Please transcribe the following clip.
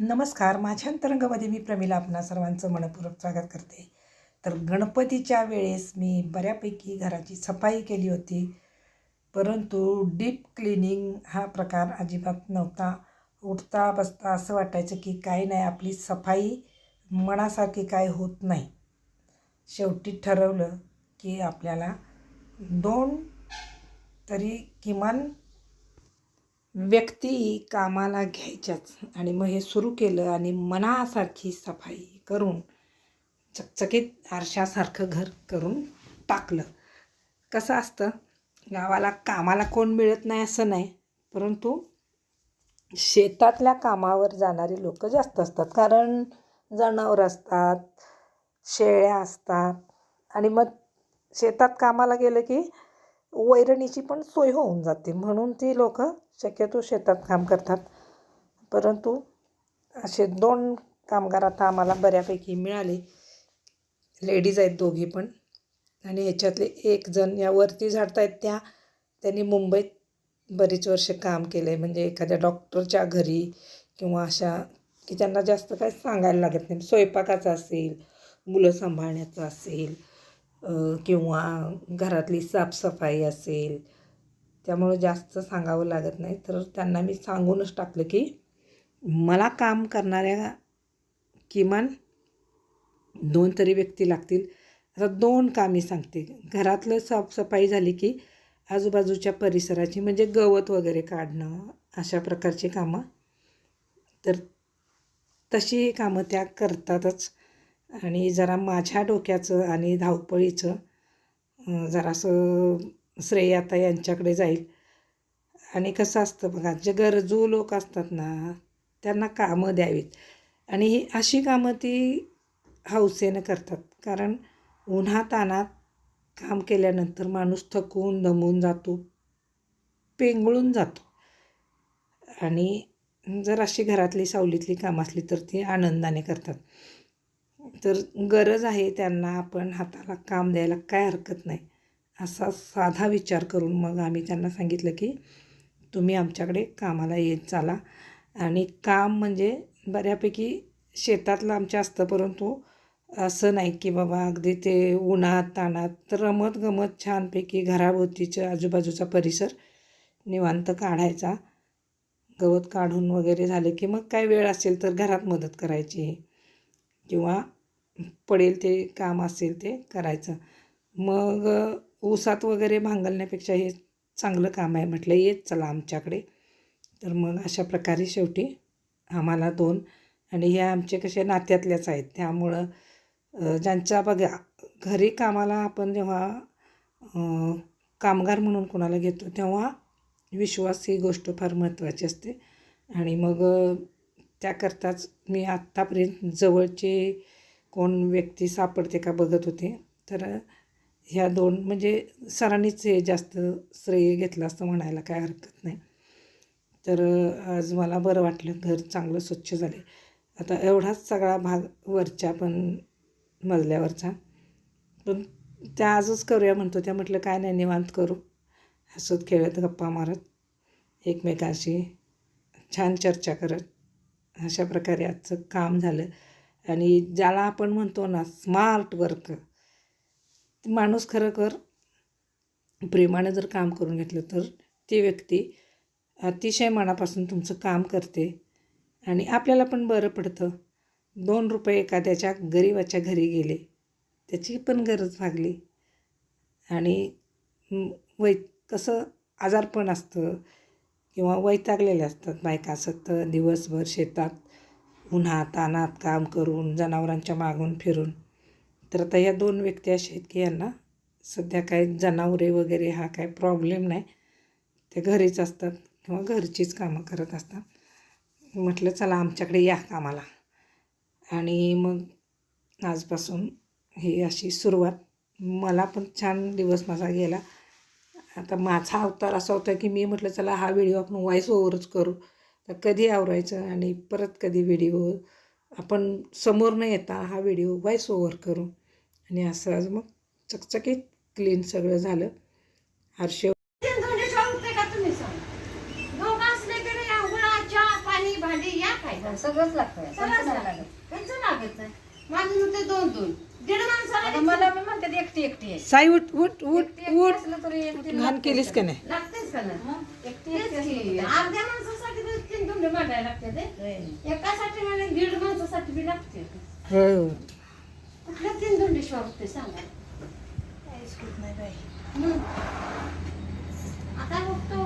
नमस्कार. माझ्या अंतरंगामध्ये मी प्रमिला आपणा सर्वांचं मनपूर्वक स्वागत करते. तर गणपतीच्या वेळेस मी बऱ्यापैकी घराची सफाई केली होती. परंतु डीप क्लिनिंग हा प्रकार अजिबात नव्हता. उठता बसता असं वाटायचं की काही नाही आपली सफाई मनासारखी काय होत नाही. शेवटी ठरवलं की आपल्याला दोन तरी किमान व्यक्ती कामाला घ्यायच्याच आणि मग हे सुरू केलं आणि मनासारखी सफाई करून चकचकीत आरशासारखं घर करून टाकलं. कसं असतं गावाला कामाला कोण मिळत नाही असं नाही परंतु शेतातल्या कामावर जाणारी लोक जास्त असतात. कारण जनावरं असतात शेळ्या असतात आणि मग शेतात कामाला गेलं की वैरणीची पण सोय होऊन जाते. म्हणून ती लोक शक्यतो शेतात काम करतात. परंतु असे दोन कामगार आता आम्हाला बऱ्यापैकी मिळाले. लेडीज आहेत दोघी पण. आणि ह्याच्यातले एक जण या वरती झाडत आहेत त्या त्यांनी मुंबईत बरीच वर्ष काम केलं आहे म्हणजे एखाद्या डॉक्टरच्या घरी किंवा अशा की त्यांना जास्त काय सांगायला लागत नाही. स्वयंपाकाचं असेल मुलं सांभाळण्याचं असेल किंवा घरातली साफसफाई असेल त्यामुळं जास्त सांगावं लागत नाही. तर त्यांना मी सांगूनच टाकलं की मला काम करणाऱ्या किमान दोन तरी व्यक्ती लागतील. आता दोन कामी सांगते. घरातलं साफसफाई झाली की आजूबाजूच्या परिसराची म्हणजे गवत वगैरे काढणं अशा प्रकारची कामं. तर तशी कामं त्या करतातच. आणि जरा माझ्या डोक्याचं आणि धावपळीचं जरासं श्रेय आता यांच्याकडे जाईल. आणि कसं असतं बघा जे गरजू लोक असतात ना त्यांना कामं द्यावीत. आणि ही अशी कामं ती हौसेनं करतात. कारण उन्हातानात काम केल्यानंतर माणूस थकून दमून जातो पेंगळून जातो. आणि जर अशी घरातली सावलीतली कामं असली तर ती आनंदाने करतात. तर गरज आहे त्यांना आपण हाताला काम द्यायला काय हरकत नाही. असा साधा विचार करून मग आम्ही त्यांना सांगितलं की तुम्ही आमच्याकडे कामाला येत चाला. आणि काम म्हणजे बऱ्यापैकी शेतातलं आमच्या असतं परंतु असं नाही की बाबा अगदी ते उन्हात ताणात तर रमत गमत छानपैकी घराभोवतीच्या आजूबाजूचा परिसर निवांत काढायचा. गवत काढून वगैरे झाले की मग काय वेळ असेल तर घरात मदत करायची. किंवा पडेल ते काम असेल ते करायचं. मग ऊसात वगैरे भांगलण्यापेक्षा हे चांगलं काम आहे म्हटलं येत चला आमच्याकडे. तर मग अशा प्रकारे शेवटी आम्हाला दोन आणि हे आमचे कसे नात्यातल्याच आहेत. त्यामुळं ज्यांच्या बघा घरी कामाला आपण जेव्हा कामगार म्हणून कोणाला घेतो तेव्हा विश्वास ही गोष्ट फार महत्त्वाची असते. आणि मग त्याकरताच मी आत्तापर्यंत जवळचे कोण व्यक्ती सापडते का बघत होते. तर ह्या दोन म्हणजे सरांनीच हे जास्त श्रेय घेतलं असतं म्हणायला काय हरकत नाही. तर आज मला बरं वाटलं घर चांगलं स्वच्छ झाले. आता एवढाच सगळा भाग वरच्या पण मजल्यावरचा. पण त्या आजच करूया म्हणतो त्या म्हटलं काय नाही निवांत करू. हसत खेळत गप्पा मारत एकमेकांशी छान चर्चा करत. अशा प्रकारे आजचं काम झालं. आणि ज्याला आपण म्हणतो ना स्मार्ट वर्क माणूस खरोखर प्रेमानं जर काम करून घेतलं तर ती व्यक्ती अतिशय मनापासून तुमचं काम करते आणि आपल्याला पण बरं पडतं. दोन रुपये एखाद्याच्या गरिबाच्या घरी गेले त्याची पण गरज भागली. आणि वै कसं आजारपण असतं किंवा वैतागलेले असतात बायका सतत दिवसभर शेतात उन्हात तानात काम करून जनावरांच्या मागून फिरून. तर आता या दोन व्यक्ती अशा आहेत की यांना सध्या काय जनावरे वगैरे हा काय प्रॉब्लेम नाही. ते घरीच असतात किंवा घरचीच कामं करत असतात. म्हटलं चला आमच्याकडे या कामाला. आणि मग आजपासून ही अशी सुरुवात. मला पण छान दिवस माझा गेला. आता माझा अवतार असा होता की मी म्हटलं चला हा व्हिडिओ आपण व्हॉइस ओव्हरच करू. तर कधी आवरायचं आणि परत कधी व्हिडिओ? आपण समोर न येता हा व्हिडिओ वॉईस ओव्हर करू. आणि असं आज मग चकचकीत क्लीन सगळं झालं. हर्ष सगळंच लागतं? माझं म्हणते दोन दोन. मला एकटी एकटी साई उठ उठ उठ उठ. घाण केलीस का? नाही? लागतेच का नाही? एकटी अर्ध्या भांडे मांडायला लागते एकासाठी मला दीड माणसासाठी बी लागते होय होय. कुठल्या तीन काहीच होत नाही बाई. आता बघतो